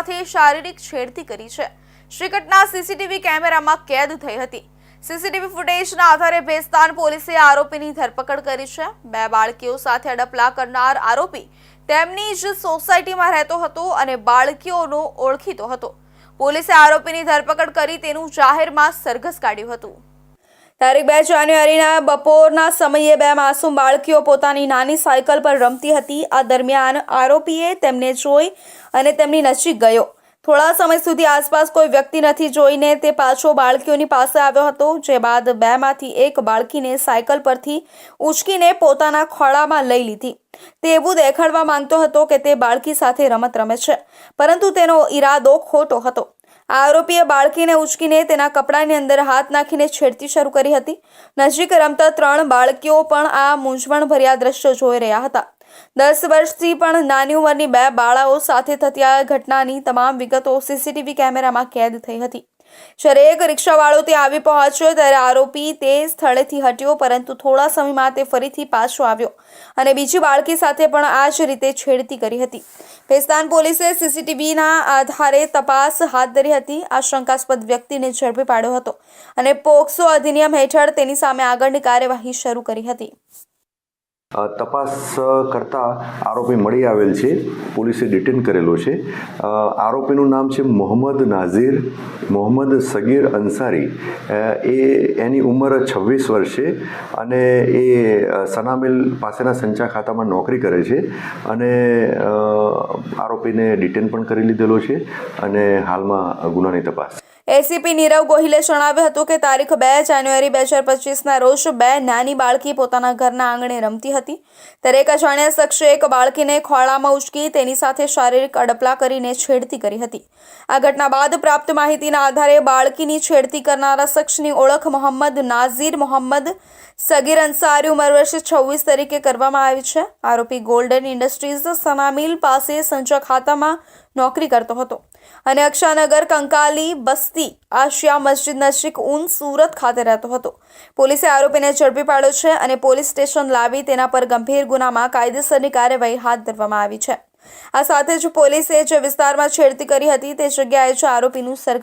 સાથે શારીરિક છેડતી કરી છે. શ્રી ઘટના સીસીટીવી કેમેરામાં કેદ થઈ હતી. સીસીટીવી ફૂટેજના આધારે ભેસ્તાન પોલીસે આરોપીની ધરપકડ કરી છે. બે બાળકીઓ સાથે અડપલા કરનાર આરોપી તેમની જ સોસાયટીમાં રહેતો હતો અને બાળકીઓનો ઓળખીતો હતો. પોલીસે આરોપીની ધરપકડ કરી તેનું જાહેરમાં સરઘસ કાઢ્યું હતું. તારીખ બે જાન્યુઆરીના બપોરના સમયે બે માસૂમ બાળકીઓ પોતાની નાની સાયકલ પર રમતી હતી. આ દરમિયાન આરોપીએ તેમને જોઈ અને તેમની નજીક ગયો. થોડા સમય સુધી આસપાસ કોઈ વ્યક્તિ નથી જોઈને તે પાછો બાળકીઓની પાસે આવ્યો હતો, જે બાદ બેમાંથી એક બાળકીને સાયકલ પરથી ઉચકીને પોતાના ખોળામાં લઈ લીધી. તે એવું દેખાડવા માંગતો હતો કે તે બાળકી સાથે રમત રમે છે, પરંતુ તેનો ઈરાદો ખોટો હતો. આ આરોપીએ બાળકીને ઉચકીને તેના કપડાની અંદર હાથ નાખીને છેડતી શરૂ કરી હતી. નજીક રમતા ત્રણ બાળકીઓ પણ આ મૂંઝવણભર્યા દ્રશ્યો જોઈ રહ્યા હતા. દસ વર્ષથી પણ નાની ઉંમરની બે બાળાઓ સાથે થતી આ ઘટનાની તમામ વિગતો સીસીટીવી કેમેરામાં કેદ થઈ હતી. જ્યારે એક રિક્ષાવાળો તે આવી પહોંચ્યો ત્યારે આરોપી તે સ્થળેથી હટ્યો, પરંતુ થોડા સમયમાં તે ફરીથી પાછો આવ્યો અને બીજી બાળકી સાથે પણ આ જ રીતે છેડતી કરી હતી. ભેસ્તાન પોલીસે સીસીટીવીના આધારે તપાસ હાથ ધરી હતી. આ શંકાસ્પદ વ્યક્તિને ઝડપી પાડ્યો હતો અને પોક્સો અધિનિયમ હેઠળ તેની સામે આગળની કાર્યવાહી શરૂ કરી હતી. તપાસ કરતા આરોપી મળી આવેલ છે. પોલીસે ડિટેન કરેલો છે. આરોપીનું નામ છે મોહમ્મદ નાઝીર, મોહમ્મદ સગીર અંસારી એ એની ઉંમર છવ્વીસ વર્ષ છે અને એ સનામિલ પાસેના સંચા ખાતામાં નોકરી કરે છે અને આરોપીને ડિટેન પણ કરી લીધેલો છે અને હાલમાં ગુનાની તપાસ. એસીપી નીરવ ગોહિલે જણાવ્યું હતું કે તારીખ બે જાન્યુઆરી બે હજાર પચીસના રોજ બે નાની બાળકી પોતાના ઘરના આંગણે રમતી હતી. ત્યારે એક અજાણ્યા શખ્સે એક બાળકીને ખોળામાં ઉચકી તેની સાથે શારીરિક અડપલા કરીને છેડતી કરી હતી. આ ઘટના બાદ પ્રાપ્ત માહિતીના આધારે બાળકીની છેડતી કરનારા શખ્સની ઓળખ મોહમ્મદ નાઝીર મોહમ્મદ સગીર અંસારી ઉંમર વર્ષે છવ્વીસ તરીકે કરવામાં આવી છે. આરોપી ગોલ્ડન ઇન્ડસ્ટ્રીઝ સનામિલ પાસે સંચા ખાતામાં નોકરી કરતો હતો. અને અક્ષાનગર કંકાલી, બસ્તી, આશિયા મસ્જિદ નજીક ઉન સુરત ખાતે રહેતો હતો. પોલીસે આરોપીને ઝડપી પાડ્યો છે અને પોલીસ સ્ટેશન લાવી તેના પર ગંભીર ગુનામાં કાયદેસરની કાર્યવાહી હાથ ધરવામાં આવી છે. આ સાથે જ પોલીસે જે વિસ્તારમાં છેડતી કરી હતી તે જગ્યાએ જ આરોપીનું સરઘસ